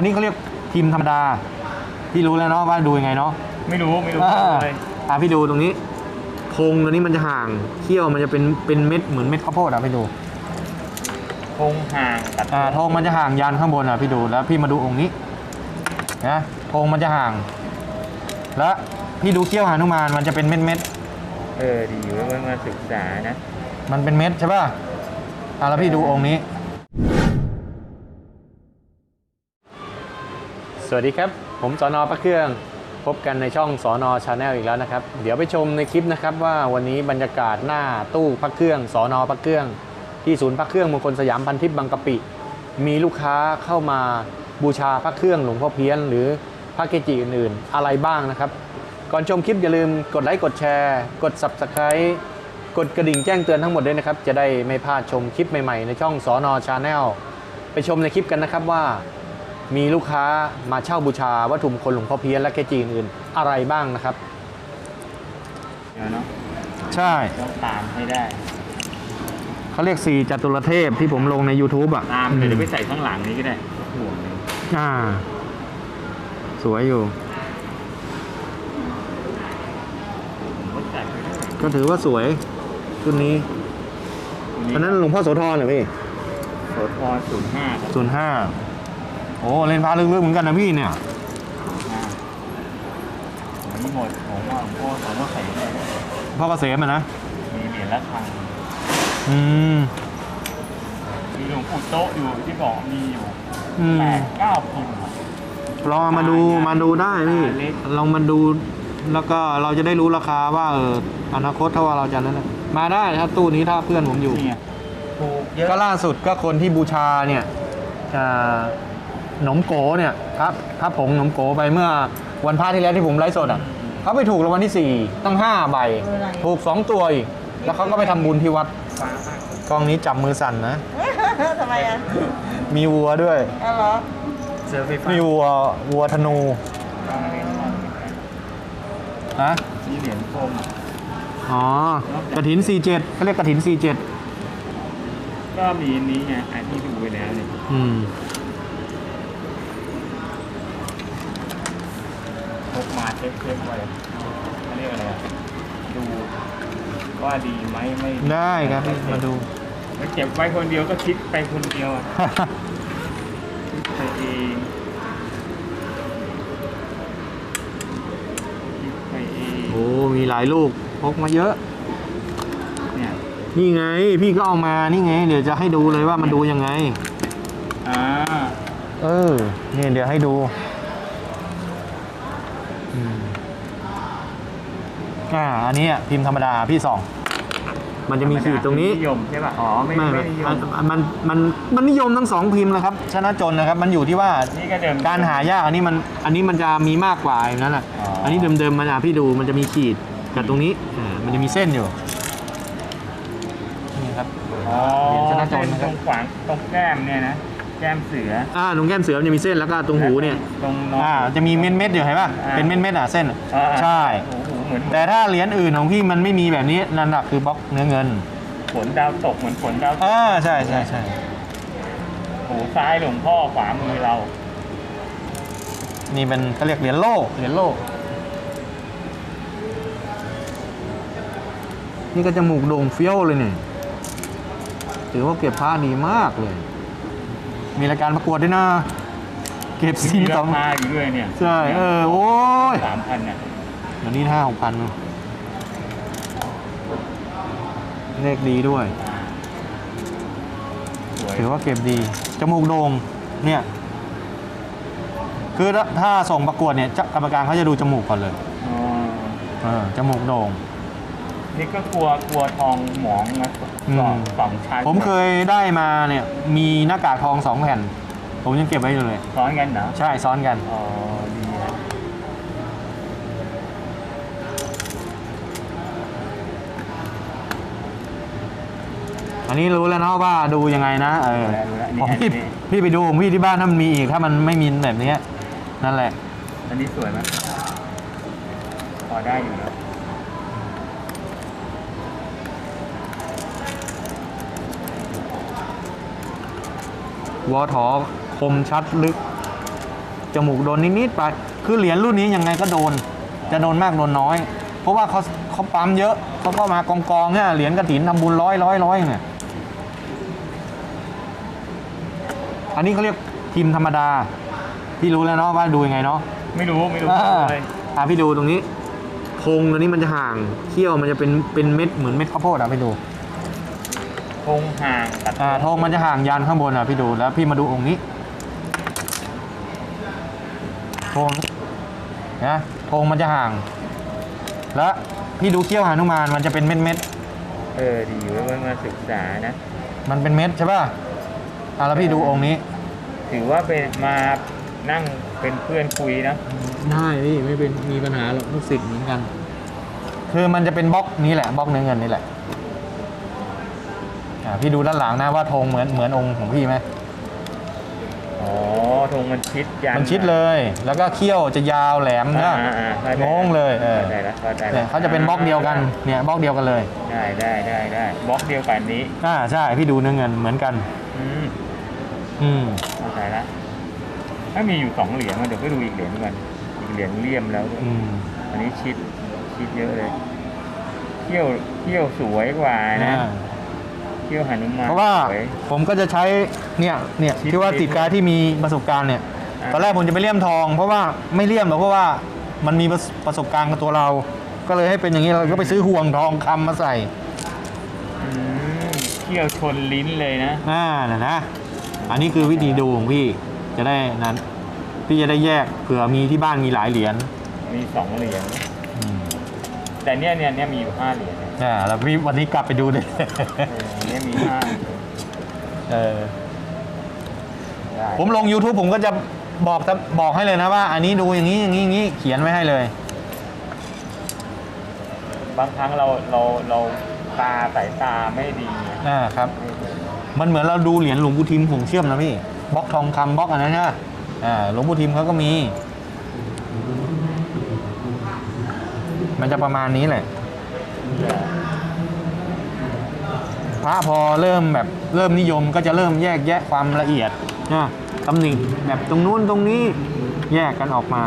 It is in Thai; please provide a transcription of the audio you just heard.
อันนี้เขาเรียกพิมพ์ธรรมดา พี่รู้แล้วเนาะว่าดูยังไงเนาะ ไม่รู้ไม่รู้อ่าเลยอะพี่ดูตรงนี้ธงตัวนี้มันจะห่างเขี้ยวมันจะเป็นเป็นเม็ดเหมือนเม็ดข้าวโพดอะพี่ดูคงห่างตัดอ่าธงมันจะห่างยันข้างบนอะพี่ดูแล้วพี่มาดูองค์นี้นะธงมันจะห่าง แล้วพี่ดูเขี้ยวหานุมานมันจะเป็นเม็ดเม็ดเออดีไว้ไว้มาศึกษานะ ๆมันเป็นเม็ดใช่ป่ะอะแล้วพี่ดูองค์นี้ สวัสดีครับ ผมสอนอพระเครื่อง พบกันในช่องสอนอชาแนลอีกแล้วนะครับ เดี๋ยวไปชมในคลิปนะครับว่าวันนี้บรรยากาศหน้าตู้พระเครื่องสอนอพระเครื่อง ที่ศูนย์พระเครื่องมงคลสยามพันทิพย์บางกะปิ มีลูกค้าเข้ามาบูชาพระเครื่องหลวงพ่อเพี้ยน หรือพระเกจิอื่นๆ อะไรบ้างนะครับ ก่อนชมคลิปอย่าลืมกดไลค์กดแชร์ กด Subscribe กดกระดิ่งแจ้งเตือนทั้งหมดด้วยนะครับจะได้ไม่พลาดชมคลิปใหม่ๆในช่องสอนอชาแนลไปชมในคลิปกันนะครับว่า มีลูกค้ามาเช่าบูชาวัตถุมงคลหลวงพ่อเพี้ยนและเกจิอื่นๆอะไรบ้างนะครับเดี๋ยวเนาะใช่ต้องตามให้ได้ เขาเรียกสี่จตุรเทพที่ผมลงใน YouTube อะตามเดี๋ยวไปใส่ข้างหลังนี้ก็ได้ห่วงเลยอ่า สวยอยู่ ผมก็ใส่ไปด้วยก็ถือว่าสวยชุดนี้อันนั้นหลวงพ่อโสธรเหรอพี่โสธรศูนย์ห้าครับศูนย์ห้า โอ้เล่นพาลึกๆเหมือนกันนะพี่เนี่ยอ่าอันนี้หมดผมว่าผมก็ผมว่าใส่ได้พ่อเกษมอะนะ มีเหรียญละครังอืมมีหลวงปู่โต๊ะอยู่ที่บอกมีอยู่อืมแปดเก้าพิมพ์อะลองเอามาดูมาดูได้พี่เล็ก ลองมาดู แล้วก็เราจะได้รู้ราคาว่าเอออนาคตถ้าว่าเราจะนั้นนะมาได้นะครับตู้นี้ถ้าเพื่อนผมอยู่ นี่ไงถูกเยอะก็ล่าสุดก็คนที่บูชาเนี่ยอ่า หนมโกเนี่ยครับพระผงหนมโกไปเมื่อวันพระที่แล้วที่ผมไลฟ์สดอะเขาไปถูกรางวัลที่ 4 ตั้ง 5 ใบ ถูก 2 ตัวอีก แล้วเขาก็ไปทำบุญที่วัดฟ้ามากกล้องนี้จับมือสั่นนะ ทำไมอะมีวัวด้วยอ๋อเหรอเจอไฟฟ้ามีวัววัวธนูนะมีเหรียญโฟมอ๋อกระถิน 47เขาเรียกกระถิน 47 ก็มีอันนี้ไงอันที่ดูไปแล้วเนี่ยอืม พกมา เช็คเช็คไว้เขาเรียกอะไรอะดูว่าดีไหมไม่ได้ครับพี่มาดู แล้วเก็บไว้คนเดียวก็คิดไปคนเดียวอะคิดไปเองคิดไปเองโอ้ มีหลายลูกพกมาเยอะ เนี่ยนี่ไง พี่ก็เอามานี่ไง เดี๋ยวจะให้ดูเลยว่ามันดูยังไง อ่า เออ นี่เดี๋ยวให้ดู อืมอ่า อันนี้อะพิมพ์ธรรมดาพี่สอง มันจะมีขีดตรงนี้ นิยมใช่ป่ะ อ๋อ ไม่ไม่ไม่ไม่นิยมันมมันมันมันนิยมทั้งสองพิมพ์นะครับ ชนะจนนะครับ มันอยู่ที่ว่านี่ก็เดิม การหายากอันนี้มันอันนี้มันจะมีมากกว่าอย่างนั้นอะอ๋ออั อันนี้เดิมๆมันอะพี่ดูมันจะมีขีดกับตรงนี้อ่ามันจะมีเส้นอยู่นี่ครับ อ๋อเหรียญชนะจตนนะครับ รงขวางตรงแก้มเนี่ยนะ แก้มเสืออ่าตรงแก้มเสือมันจะมีเส้นแล้วก็ตรงหูเนี่ยตรงนอนอ่าจะมีเม็ดเม็ดๆอยู่เห็นป่ะอ่าเป็นเม็ดเม็ดๆอะเส้นอ่าใช่โอ้โหเหมือนแต่ถ้าเหรียญอื่นของพี่มันไม่มีแบบนี้นั่นแหละคือบล็อกเนื้อเงินฝนดาวตกเหมือนฝนดาวตกอ่าใช่ใช่ใช่หูซ้ายหลวงพ่อขวามือเรานี่เป็นเขาเรียกเหรียญโล่เหรียญโล่นี่ก็จมูกโด่งเฟี้ยวเลยเนี่ยถือว่าเก็บผ้าดีมากเลย มีรายการประกวดด้วยนะ เก็บสีมีสราองคาอยู่ด้วยเนี่ยใช่เออโอ้ยสามพันอะเดี๋ยวนี้ห้าหกพันเลขดีด้วย สวยถือว่าเก็บดี จมูกโด่งเนี่ย คือถ้าถ้าส่งประกวดเนี่ยจะกรรมการเขาจะดูจมูกก่อนเลย อ๋อเออจมูกโด่ง นี่ก็กลัวกลัวทองหมองนะอืมสองสองชั้นผมเคยได้มาเนี่ยมีหน้ากากทองสองแผ่น ผมยังเก็บไว้อยู่เลย ซ้อนกันเหรอใช่ซ้อนกัน อ๋อดีนะอันนี้รู้แล้วเนาะว่าดูยังไงนะเออดูแล้วผมนี่พี่อันนี้พี่ไปดูของพี่ที่บ้านถ้ามันมีอีกถ้ามันไม่มีแบบเนี้ยนั่นแหละ อันนี้สวยไหมพอได้อยู่แล้ว วอถอคมชัดลึก จมูกโดนนิดๆไป คือเหรียญรุ่นนี้ยังไงก็โดน จะโดนมากโดนน้อย เพราะว่าเขาเขาปั๊มเยอะเขาก็มากองกองๆเนี่ยเหรียญกระถินทำบุญร้อยร้อยร้อยเนี่ยอันนี้เขาเรียกพิมพ์ธรรมดา พี่รู้แล้วเนาะว่าดูยังไงเนาะไม่รู้ไม่รู้อ่าเลยอะพี่ดูตรงนี้โครงตัวนี้มันจะห่างเขี้ยวมันจะเป็นเป็นเม็ดเหมือนเม็ดข้าวโพดอะพี่ดูค งห่างตัดอ่าธงมันจะห่างยานข้างบนอะพี่ดูแล้วพี่มาดูองค์นี้ธงนะธงมันจะห่าง แล้วพี่ดูเขี้ยวหานุมานมันจะเป็นเม็ดเม็ดเออดีไว้ไว้มาศึกษานะ ๆมันเป็นเม็ดใช่ป่ะอะแล้วพี่ดูองค์นี้ถือว่าเป็นมานั่งเป็นเพื่อนคุยนะได้พี่ไม่เป็นมีปัญหาหรอกลูกศิษย์เหมือนกัน คือมันจะเป็นบล็อกนี้แหละบล็อกเนื้อเงินนี่แหละ อ่าพี่ดูด้านหลังนะว่าธงเหมือนเหมือนองค์ของพี่ไหมอ๋อธงมันชิดยันมันชิดเลย แล้วก็เขี้ยวจะยาวแหลมอ่านะอ่าอ่าเข้าใจงงเลยเออเข้าใจแล้วเข้าใจเนี่แล้ยวเขาจะเป็นบล็อกเดียวกันเนี่ยบล็อกเดียวกันเลย ได้ได้ได้ได้บล็อกเดียวกันนี้อ่าใช่พี่ดูเนื้อเงินเหมือนกัน อืมอืมเข้าใจแล้วถ้ามีอยู่สองเหรียญมาเดี๋ยวไปดูอีกเหรียญกันอีกเหรียญเลี่ยมแล้วด้วยอืมอันนี้ชิดชิดเยอะเลยเที่ยวเที่ยวสวยกว่านะ อ่าเที่ยวหนุมานเพราะว่าสวยผมก็จะใช้เนี่ยเนี่ยชิดที่ว่าชิดติดกายที่มีประสบการณ์เนี่ยอ่า ตอนแรกผมจะไปเลี่ยมทอง เพราะว่าไม่เลี่ยมหรอกเพราะว่ามันมีประสประสบการณ์กับตัวเรา ก็เลยให้เป็นอย่างนี้เราก็ไปซื้อห่วงทองคำมาใส่อืมเที่ยวชนลิ้นเลยนะ อ่าน่ะนะอันนี้คือวิธีดูของพี่จะได้นั้น พี่จะได้แยกเผื่อมีที่บ้านมีหลายเหรียญมีสองเหรียญ อืมแต่เนี่ยเนี่ยเนี่ยมีอยู่ห้าเหรียญนะ อ่าแล้วพี่วันนี้กลับไปดูเลยเออเนี่ยมีห้าเออได้ผมลง YouTube ผมก็จะบอกจะบอกให้เลยนะว่า อันนี้ดูอย่างนี้อย่างนี้อย่างนี้เขียนไว้ให้เลย บางครั้งเราเราเราตาสายตาไม่ดีไงอ่าครับ มันเหมือนเราดูเหรียญหลวงปู่ทิมผงเชื่อมนะพี่บล็อกทองคำบล็อกอันนั้นนะอ่าหลวงปู่ทิมเขาก็มี มันจะประมาณนี้แหละ พระพอเริ่มแบบเริ่มนิยมก็จะเริ่มแยกแยะความละเอียดนะตำหนิแบบตรงนู้นตรงนี้แยกกันออกมา